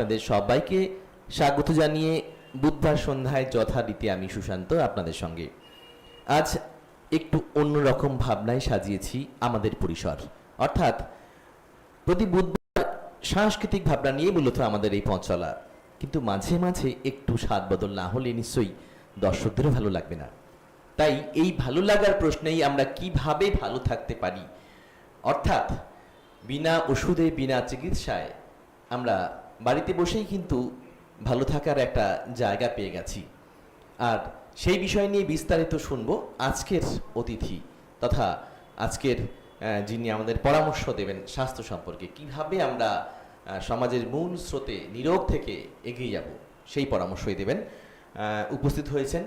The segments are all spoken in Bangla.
আপনাদের সবাইকে স্বাগত জানিয়ে বুধবার সন্ধ্যায় যথারীতি আমি সুশান্ত আপনাদের সঙ্গে। আজ একটু অন্যরকম ভাবনায় সাজিয়েছি আমাদের পরিসর। অর্থাৎ প্রতি বুধবার সাংস্কৃতিক ভাবনা নিয়ে মূলত আমাদের এই পথ চলা। কিন্তু মাঝে মাঝে একটু স্বাদ বদল না হলে নিশ্চয়ই দর্শকদেরও ভালো লাগবে না। তাই এই ভালো লাগার প্রশ্নেই আমরা কীভাবে ভালো থাকতে পারি? অর্থাৎ বিনা ওষুধে, বিনা চিকিৎসায় আমরা বাড়িতে বসেই কিন্তু ভালো থাকার একটা জায়গা পেয়ে গেছি। আর সেই বিষয় নিয়ে বিস্তারিত শুনব আজকের অতিথি তথা আজকের যিনি আমাদের পরামর্শ দেবেন স্বাস্থ্য সম্পর্কে, কীভাবে আমরা সমাজের মূল স্রোতে নিরোগ থেকে এগিয়ে যাব সেই পরামর্শই দেবেন। উপস্থিত হয়েছেন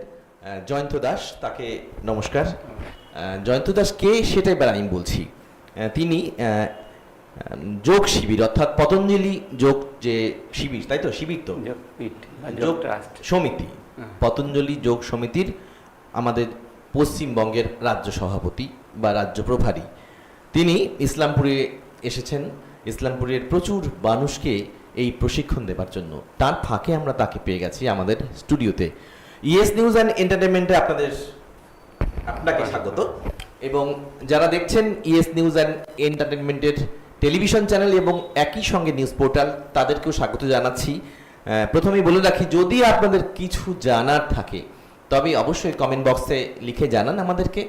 জয়ন্ত দাস, তাকে নমস্কার। জয়ন্ত দাস কে সেটাই এবার আমি বলছি। তিনি যোগ শিবির অর্থাৎ পতঞ্জলি যোগ যে শিবির তাই তো? শিবির তো? যোগ সমিতি। পতঞ্জলি যোগ সমিতির আমাদের পশ্চিমবঙ্গের রাজ্য সভাপতি বা রাজ্য প্রভারী। তিনি ইসলামপুরে এসেছেন। ইসলামপুরের প্রচুর মানুষকে এই প্রশিক্ষণ দেবার জন্য। তার ফাঁকে আমরা তাকে পেয়ে গেছি আমাদের স্টুডিওতে। ইয়েস নিউজ অ্যান্ড এন্টারটেনমেন্টে আপনাদের আপনাকে স্বাগত। এবং যারা দেখছেন ইয়েস নিউজ অ্যান্ড এন্টারটেনমেন্টের টেলিভিশন চ্যানেল এবং একই সঙ্গে নিউজ পোর্টাল তাদেরকেও স্বাগত জানাচ্ছি। প্রথমেই বলে রাখি, যদি আপনাদের কিছু জানার থাকে, তবে অবশ্যই কমেন্ট বক্সে লিখে জানান আমাদেরকে।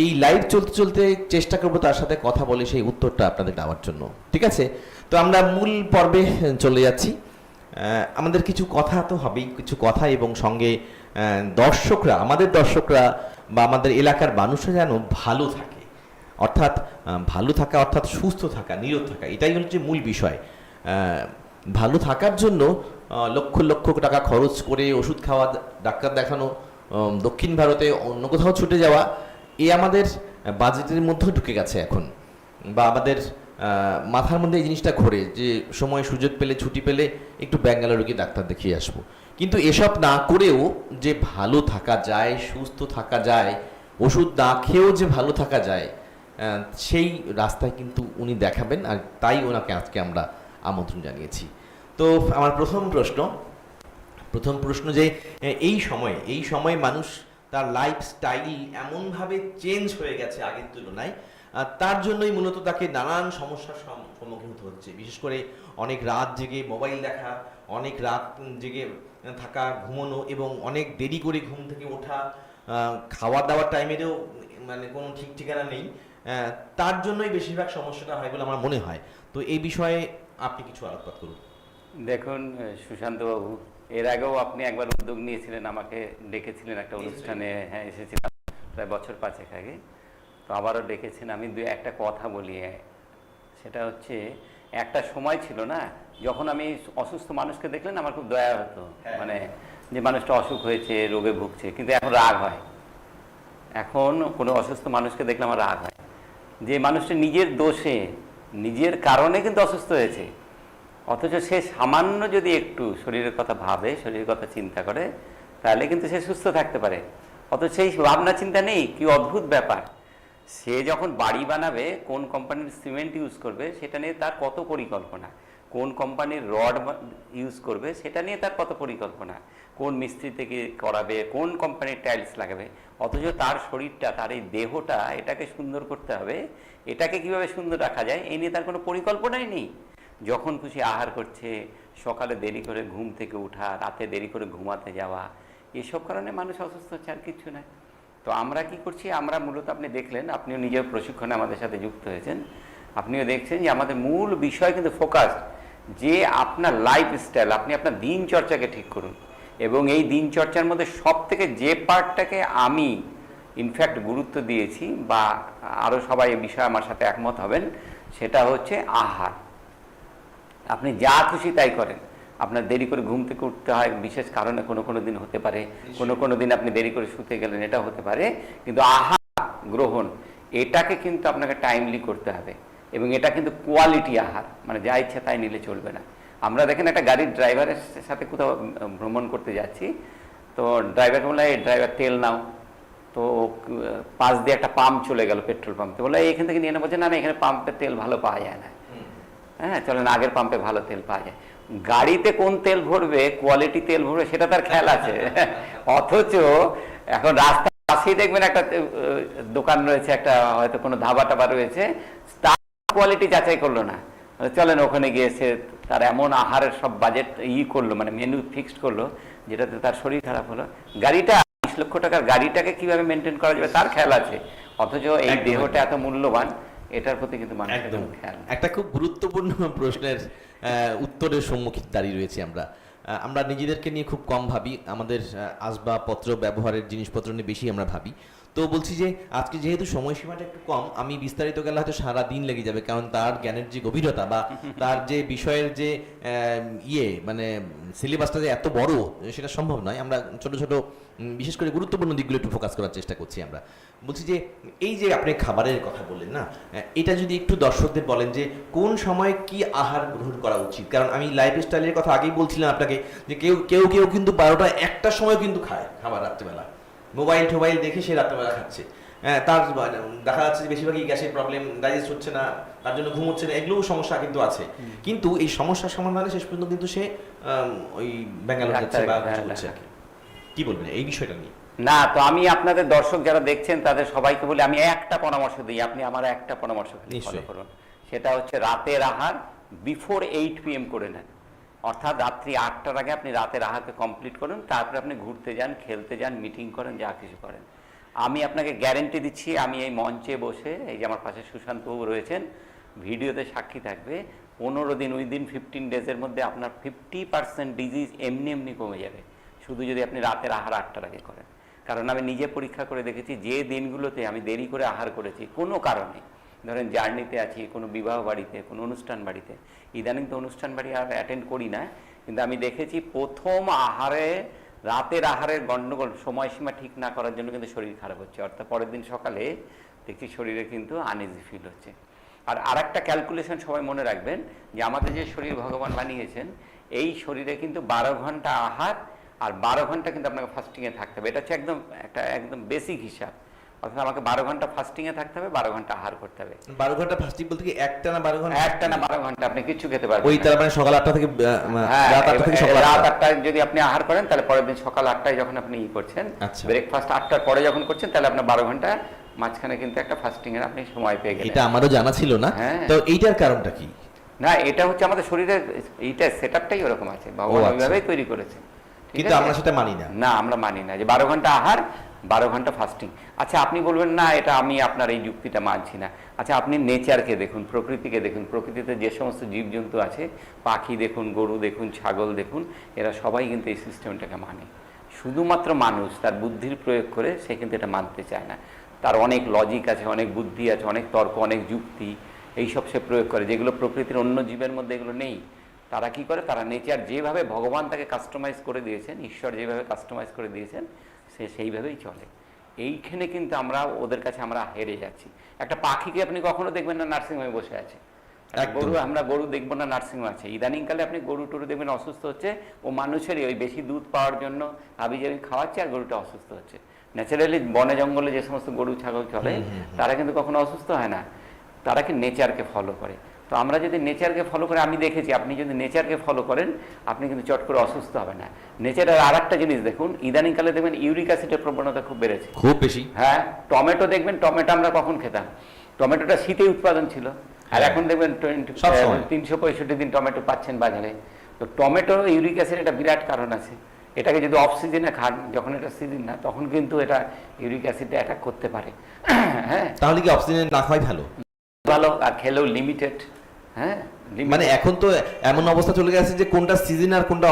এই লাইভ চলতে চলতে চেষ্টা করব তার সাথে কথা বলে সেই উত্তরটা আপনাদের দেওয়ার জন্য। ঠিক আছে? তো আমরা মূল পর্বে চলে যাচ্ছি। আমাদের কিছু কথা তো হবেই, কিছু কথা এবং সঙ্গে দর্শকরা, আমাদের দর্শকরা বা আমাদের এলাকার মানুষরা যেন ভালো থাকে। অর্থাৎ ভালো থাকা অর্থাৎ সুস্থ থাকা নিরোধ থাকা, এটাই হচ্ছে মূল বিষয়। ভালো থাকার জন্য লক্ষ লক্ষ টাকা খরচ করে ওষুধ খাওয়া, ডাক্তার দেখানো দক্ষিণ ভারতে অন্য কোথাও ছুটে যাওয়া, এ আমাদের বাজেটের মধ্যেও ঢুকে গেছে এখন। বা আমাদের মাথার মধ্যে এই জিনিসটা ঘোরে যে সময় সুযোগ পেলে, ছুটি পেলে একটু ব্যাঙ্গালোরে গিয়ে ডাক্তার দেখিয়ে আসব। কিন্তু এসব না করেও যে ভালো থাকা যায়, সুস্থ থাকা যায়, ওষুধ না খেয়েও যে ভালো থাকা যায় সেই রাস্তায় কিন্তু উনি দেখাবেন আর তাই ওনাকে আজকে আমরা আমন্ত্রণ জানিয়েছি। তো আমার প্রথম প্রশ্ন প্রথম প্রশ্ন যে এই সময়ে এই সময়ে মানুষ তার লাইফস্টাইল এমনভাবে চেঞ্জ হয়ে গেছে আগের তুলনায় তার জন্যই মূলত তাকে নানান সমস্যার সম্মুখীন হতে হচ্ছে। বিশেষ করে অনেক রাত জেগে মোবাইল দেখা, অনেক রাত জেগে থাকা, ঘুমানো এবং অনেক দেরি করে ঘুম থেকে ওঠা খাওয়া দাওয়ার টাইমেরও মানে কোনো ঠিক ঠিকানা নেই। তার জন্যই বেশিরভাগ সমস্যাটা হয় বলে আমার মনে হয়। তো এই বিষয়ে আপনি কিছু আলোকপাত করুন। দেখুন সুশান্তবাবু এর আগেও আপনি একবার উদ্যোগ নিয়েছিলেন আমাকে ডেকেছিলেন একটা অনুষ্ঠানে হ্যাঁ এসেছিলাম প্রায় বছর পাঁচেক আগে। তো আবারও ডেকেছেন আমি দু একটা কথা বলি। সেটা হচ্ছে একটা সময় ছিল না যখন আমি অসুস্থ মানুষকে দেখলেন আমার খুব দয়া হতো। হ্যাঁ। মানে যে মানুষটা অসুখ হয়েছে, রোগে ভুগছে, কিন্তু এখন রাগ হয়। এখন কোনো অসুস্থ মানুষকে দেখলে আমার রাগ হয়। যে মানুষটা নিজের দোষে, নিজের কারণে কিন্তু অসুস্থ হয়েছে, অথচ সে সামান্য যদি একটু শরীরের কথা ভাবে, শরীরের কথা চিন্তা করে, তাহলে কিন্তু সে সুস্থ থাকতে পারে। অথচ সেই ভাবনা চিন্তা নেই, কি অদ্ভুত ব্যাপার। সে যখন বাড়ি বানাবে, কোন কোম্পানির সিমেন্ট ইউজ করবে, সেটা নিয়ে তার কত পরিকল্পনা। কোন কোম্পানির রড ইউজ করবে সেটা নিয়ে তার কত পরিকল্পনা? কোন মিস্ত্রি থেকে করাবে? কোন কোম্পানির টাইলস লাগাবে? অথচ তার শরীরটা, তার এই দেহটা এটাকে সুন্দর করতে হবে। এটাকে কীভাবে সুন্দর রাখা যায়? এই নিয়ে তার কোনো পরিকল্পনাই নেই। যখন খুশি আহার করছে, সকালে দেরি করে ঘুম থেকে ওঠা রাতে দেরি করে ঘুমাতে যাওয়া, এসব কারণে মানুষ অসুস্থ হচ্ছে আর কিছু নয় তো আমরা কি করছি? আমরা মূলত আপনি দেখলেন, আপনিও নিজের প্রশিক্ষণে আমাদের সাথে যুক্ত হয়েছেন। আপনিও দেখছেন যে আমাদের মূল বিষয় কিন্তু ফোকাস যে আপনার লাইফস্টাইল আপনি আপনার দিনচর্চাকে ঠিক করুন। এবং এই দিনচর্চার মধ্যে সব থেকে যে পার্টটাকে আমি ইনফ্যাক্ট গুরুত্ব দিয়েছি বা আরও সবাই এই বিষয়ে আমার সাথে একমত হবেন, সেটা হচ্ছে আহার। আপনি যা খুশি তাই করেন। আপনার দেরি করে ঘুম থেকে উঠতে হয়, বিশেষ কারণে কোনো কোনো দিন হতে পারে। কোনো কোনো দিন আপনি দেরি করে শুতে গেলেন এটা হতে পারে। কিন্তু আহার, গ্রহণ, এটাকে কিন্তু আপনাকে টাইমলি করতে হবে। এবং এটা কিন্তু কোয়ালিটি আহার। মানে যা ইচ্ছা তাই নিলে চলবে না। আমরা দেখেন একটা গাড়ির ড্রাইভারের সাথে কোথাও ভ্রমণ করতে যাচ্ছি। তো ড্রাইভারকে বললাম এই ড্রাইভার তেল নাও। তো পাশ দিয়ে একটা পাম্প চলে গেল পেট্রোল পাম্প তো বলল এখান থেকে নিয়ে নেব বলছে না না এখানে পাম্পের তেল ভালো পাওয়া যায় না। হ্যাঁ চলেন আগের পাম্পে ভালো তেল পাওয়া যায়। গাড়িতে কোন তেল ভরবে কোয়ালিটি তেল ভরবে সেটা তার খেয়াল আছে। অথচ এখন রাস্তার পাশেই দেখবেন একটা দোকান রয়েছে একটা হয়তো কোনো ধাবা টাবা রয়েছে। তার কোয়ালিটি যাচাই করল না। চলেন ওখানে গিয়েছে তার এমন আহারের সব বাজেট ই করল মানে মেনু ফিক্সড করল যেটাতে তার শরীর খারাপ হলো। গাড়িটা বিশ লক্ষ টাকার গাড়িটাকে কীভাবে মেনটেন করা যাবে তার খেয়াল আছে। অথচ এই দেহটা এত মূল্যবান এটার প্রতি কিন্তু মানুষের একদম। খেয়াল একটা খুব গুরুত্বপূর্ণ প্রশ্নের উত্তরের সম্মুখীন দাঁড়িয়ে রয়েছি আমরা। আমরা নিজেদেরকে নিয়ে খুব কম ভাবি আমাদের আসবাবপত্র ব্যবহারের জিনিসপত্র নিয়ে বেশি আমরা ভাবি। তো বলছি যে আজকে যেহেতু সময়সীমাটা একটু কম আমি বিস্তারিত গেলে হয়তো সারা দিন লেগে যাবে কারণ তার জ্ঞানের যে গভীরতা বা তার যে বিষয়ের যে ইয়ে মানে সিলেবাসটা যে এত বড় সেটা সম্ভব নয়। আমরা ছোট ছোট বিশেষ করে গুরুত্বপূর্ণ দিকগুলো একটু ফোকাস করার চেষ্টা করছি আমরা। বলছি যে এই যে আপনি খাবারের কথা বললেন না এটা যদি একটু দর্শকদের বলেন যে কোন সময় কি আহার গ্রহণ করা উচিত? কারণ আমি লাইফ স্টাইলের কথা আগেই বলছিলাম আপনাকে যে কেউ কেউ কেউ কিন্তু বারোটা একটার সময় কিন্তু খায় খাবার রাত্রেবেলা। মোবাইল টোবাইল দেখে সে রাত্রেবেলা খাচ্ছে। হ্যাঁ তার মানে দেখা যাচ্ছে যে বেশিরভাগই গ্যাসের প্রবলেম ডাইজেস্ট হচ্ছে না তার জন্য ঘুম হচ্ছে না এগুলোও সমস্যা কিন্তু আছে। কিন্তু এই সমস্যার সমাধানে শেষ পর্যন্ত কিন্তু সে ওই ব্যাঙ্গালোর যাচ্ছে বা কিছু করছে আর কি। কি বলবেন এই বিষয়টা নিয়ে? না তো আমি আপনাদের দর্শক যারা দেখছেন তাদের সবাইকে বলি আমি একটা পরামর্শ দিই আপনি আমার একটা পরামর্শ ফলো করুন। সেটা হচ্ছে রাতের আহার বিফোর এইট পিএম করে নেন। অর্থাৎ রাত্রি আটটার আগে আপনি রাতের আহারকে কমপ্লিট করুন, তারপরে আপনি ঘুরতে যান, খেলতে যান মিটিং করেন, যা কিছু করেন। আমি আপনাকে গ্যারেন্টি দিচ্ছি, আমি এই মঞ্চে বসে, এই যে আমার পাশে সুশান্তবাবু রয়েছেন, ভিডিওতে সাক্ষী থাকবে, পনেরো দিন উইদিন ফিফটিন ডেজের মধ্যে আপনার ফিফটি পার্সেন্ট ডিজিজ এমনি এমনি কমে যাবে, শুধু যদি আপনি রাতের আহার আটটার আগে করেন। কারণ আমি নিজে পরীক্ষা করে দেখেছি, যে দিনগুলোতে আমি দেরি করে আহার করেছি, কোনো কারণে ধরেন জার্নিতে আছি, কোনো বিবাহ বাড়িতে, কোনো অনুষ্ঠান বাড়িতে। ইদানিং তো অনুষ্ঠান বাড়ি আর অ্যাটেন্ড করি না, কিন্তু আমি দেখেছি প্রথম আহারে, রাতের আহারের গণ্ডগোল, সময়সীমা ঠিক না করার জন্য কিন্তু শরীর খারাপ হচ্ছে। অর্থাৎ পরের দিন সকালে দেখছি শরীরে কিন্তু আনইজি ফিল হচ্ছে। আর আরেকটা ক্যালকুলেশন সবাই মনে রাখবেন, যে আমাদের যে শরীর ভগবান বানিয়েছেন, এই শরীরে কিন্তু বারো ঘণ্টা আহার আর বারো ঘণ্টা কিন্তু আপনাকে ফাস্টিংয়ে থাকতে হবে। এটা হচ্ছে একদম, একটা একদম বেসিক হিসাব। অর্থাৎ আমাকে বারো ঘণ্টা ফাস্টিংয়ে থাকতে হবে বারো ঘণ্টা আহার করতে হবে। বারো ঘণ্টা ফাস্টিং বলতে কি একটা না বারো ঘণ্টা? একটা না বারো ঘণ্টা আপনি কিচ্ছু খেতে পারবেন ওই তার মানে সকাল আটটা থেকে হ্যাঁ, রাত আটটা থেকে সকাল রাত আটটা আটটায় যদি আপনি আহার করেন তাহলে পরের দিন সকাল আটটায় যখন আপনি ই করছেন আচ্ছা। ব্রেকফাস্ট আটটার পরে যখন করছেন তাহলে আপনার বারো ঘণ্টা মাঝখানে কিন্তু একটা ফাস্টিং এর আপনি সময় পেয়ে গেলেন। এটা আমারও জানা ছিল না। হ্যাঁ। তো এইটার কারণটা কি? না এটা হচ্ছে আমাদের শরীরের এইটা সেটআপটাই ওরকম আছে। ভগবান আচ্ছা। ওইভাবেই তৈরি করেছে। কিন্তু আমরা সেটা মানি না। না আমরা মানি না যে বারো ঘণ্টা আহার বারো ঘণ্টা ফাস্টিং আচ্ছা আপনি বলবেন, না, এটা আমি আপনার এই যুক্তিটা মানছি না। আচ্ছা আপনি নেচারকে দেখুন, প্রকৃতিকে দেখুন। প্রকৃতিতে যে সমস্ত জীবজন্তু আছে, পাখি দেখুন, গরু দেখুন, ছাগল দেখুন, এরা সবাই কিন্তু এই সিস্টেমটাকে মানে। শুধুমাত্র মানুষ তার বুদ্ধির প্রয়োগ করে সে কিন্তু এটা মানতে চায় না। তার অনেক লজিক আছে, অনেক বুদ্ধি আছে, অনেক তর্ক, অনেক যুক্তি, এইসব সে প্রয়োগ করে, যেগুলো প্রকৃতির অন্য জীবের মধ্যে এগুলো নেই। তারা কি করে? তারা নেচার যেভাবে ভগবান তাকে কাস্টমাইজ করে দিয়েছেন, ঈশ্বর যেভাবে কাস্টমাইজ করে দিয়েছেন সে সেইভাবেই চলে। এইখানে কিন্তু আমরা ওদের কাছে আমরা হেরে যাচ্ছি। একটা পাখিকে আপনি কখনো দেখবেন না নার্সিংহোমে বসে আছে? গরু আমরা গরু দেখব না নার্সিংহোম আছে। ইদানিংকালে আপনি গরু টরু দেখবেন অসুস্থ হচ্ছে ও মানুষেরই ওই বেশি দুধ পাওয়ার জন্য আবি যাবি খাওয়াচ্ছে আর গরুটা অসুস্থ হচ্ছে। ন্যাচারালি বনে জঙ্গলে যে সমস্ত গরু ছাগল চলে তারা কিন্তু কখনো অসুস্থ হয় না। তারা কি নেচারকে ফলো করে। তো আমরা যদি নেচারকে ফলো করে আমি দেখেছি আপনি যদি নেচারকে ফলো করেন আপনি কিন্তু চট করে অসুস্থ হবে না। নেচারের আর একটা জিনিস দেখুন ইদানিংকালে দেখবেন ইউরিক অ্যাসিডের প্রবণতা খুব বেড়েছে। খুব বেশি। হ্যাঁ টমেটো দেখবেন টমেটো আমরা কখন খেতাম? টমেটোটা শীতে উৎপাদন ছিল। আর হ্যাঁ। এখন দেখবেন তিনশো পঁয়ষট্টি দিন টমেটো পাচ্ছেন বাজারে। তো টমেটো ইউরিক অ্যাসিড একটা বিরাট কারণ আছে। এটাকে যদি অফ সিজনে খান যখন এটা সিজন না তখন কিন্তু এটা ইউরিক অ্যাসিডটা অ্যাটাক করতে পারে। হ্যাঁ। তাহলে কি অক্সিজেন না খাওয়াই ভালো? ভালো আর খেলেও লিমিটেড হ্যাঁ? মানে এখন তো এমন অবস্থা চলে গেছে যে কোনটা সিজন আর কোনটা